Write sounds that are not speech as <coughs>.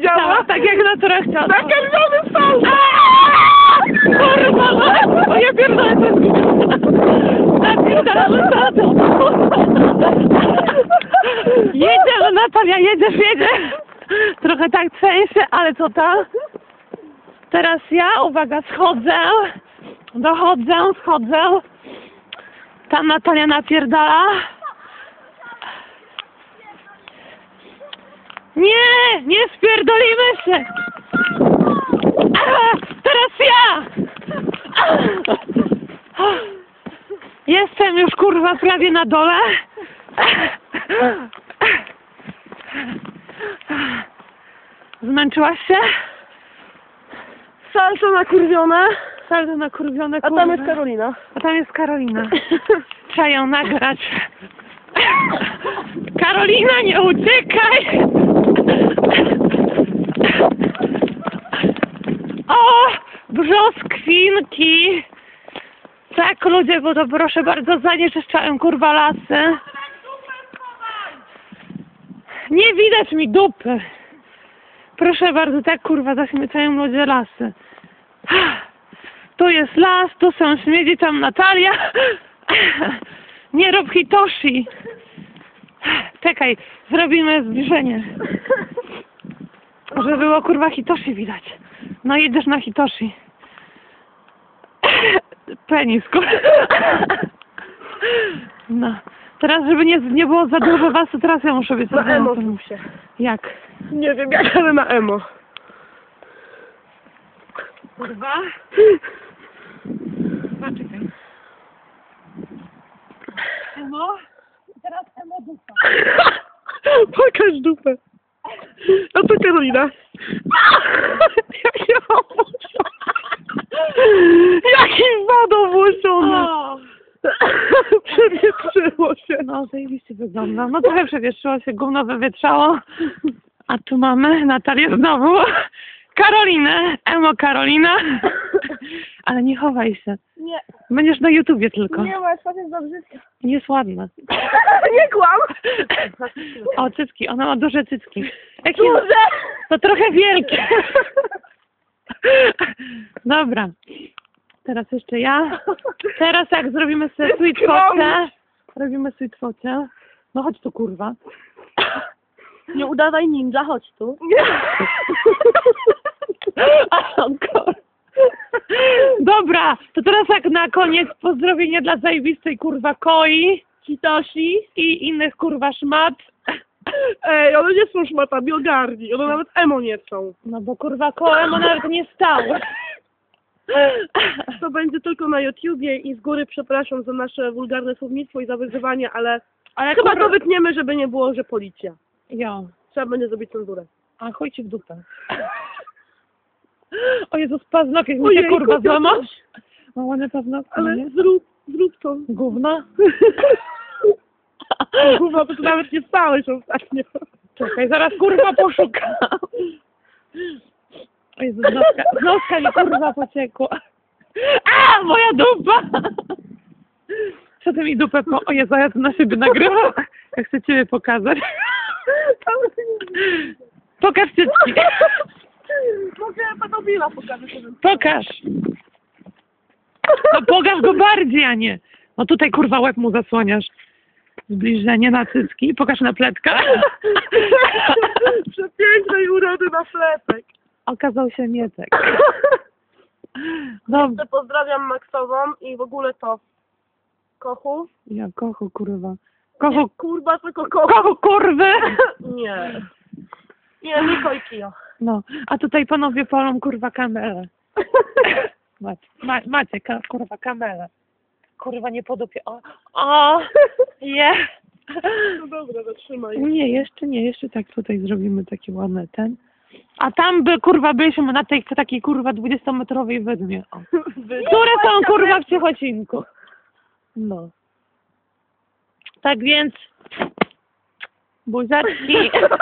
działa? Tak, tak jak natura chciała. Nakarmiony są! Kurwa, no, ja pierdolę to jest tatą. Jedziemy, Natalia, jedziesz, jedziesz. Trochę tak trzęsie, ale co to? Teraz ja, uwaga, schodzę, dochodzę, schodzę. Tam Natalia napierdala. Nie, nie spierdolimy się. A, teraz ja. A, Jestem już kurwa prawie na dole. Zmęczyłaś się? Salto nakurwione, Saldo nakurwione a kurwa. tam jest Karolina. A tam jest Karolina. Trzeba ją nagrać. Karolina, nie uciekaj! O, brzoskwinki! Tak, ludzie, bo to proszę bardzo, zanieczyszczają kurwa lasy. Nie widać mi dupy. Proszę bardzo, tak kurwa zaśmiecają ludzie lasy. Tu jest las, tu są śmieci, tam Natalia. Nie rób hitoshi. Czekaj, zrobimy zbliżenie. <laughs> Żeby było kurwa hitoshi widać. No jedziesz na hitoshi. <coughs> Penis, kurwa. No. Teraz, żeby nie, nie było za dużo was, to teraz ja muszę być Na emo się. Jak? Nie wiem jak, ale na emo. Kurwa? Poczekaj. Emo? Dupa. <laughs> Pokaż dupę. A to Karolina. <laughs> Jakie owłosione. Jaki zadowolony. O! Przewietrzyło się. No, zajebiście wygląda. No trochę przewietrzyło się, gówno wywietrzało. A tu mamy Natalię znowu. Karolinę, emo Karolina. <laughs> Ale nie chowaj się. Nie, Będziesz na YouTubie tylko. nie ma, twarz jest za. Jest ładna. <laughs> Nie kłam. O, cycki, ona ma duże cycki. Jakie? Duże. To trochę wielkie. Dobra. Teraz jeszcze ja. Teraz jak zrobimy sobie sweet fotę. Robimy sweet fotę. No chodź tu kurwa. Nie udawaj ninja, chodź tu. Ankor. <laughs> Dobra, to teraz jak na koniec pozdrowienie dla zajebistej kurwa koi Hitoshi. i innych kurwa szmat. <laughs> Ej, one nie są szmatami, ogarnij. One nawet emo nie są. No bo kurwa kołem on nawet nie stał. To będzie tylko na YouTubie i z góry przepraszam za nasze wulgarne słownictwo i za wyzywanie, ale, Ale chyba kurwa... to wytniemy, żeby nie było, że policja. Jo. Trzeba będzie zrobić cenzurę. A chuj ci w dupę. O Jezus, paznokieć mi się kurwa złamał. Mam ładne paznokcie, Ale nie? zrób, zrób to. Gówno. <laughs> Kurwa, bo ty nawet nie spałeś ostatnio. Czekaj, zaraz kurwa poszukam. O Jezus, noska, noska mi kurwa pociekła. A, moja dupa! Co ty mi dupę po... O Jezu, ja to na siebie nagrywam. Ja chcę ciebie pokazać. Pokaż cycki. Mogę pedofila pokazać. żeby- Pokaż. No pokaż go bardziej, a nie. No tutaj kurwa łeb mu zasłaniasz. Zbliżenie na cycki. Pokaż na pletka. <laughs> Przepięknej urody na fletek. Okazał się Mietek. Dobrze. Jeszcze pozdrawiam Maksową i w ogóle to kochu. Ja kochu kurwa. Kochu, Nie, kurwa, tylko kochu. kochu kurwy. Nie. Nie, Miko i Kio. No, a tutaj panowie palą kurwa kamelę. <laughs> Macie, ma, macie ka, kurwa kamelę. Kurwa nie podupie. O, o, je. No dobra, zatrzymaj. Nie, jeszcze nie, jeszcze tak tutaj zrobimy taki ładny ten. A tam by kurwa byliśmy na tej takiej kurwa 20-metrowej wydmie. O. Które są kurwa w Ciechocinku. No. Tak więc buziaczki. <laughs>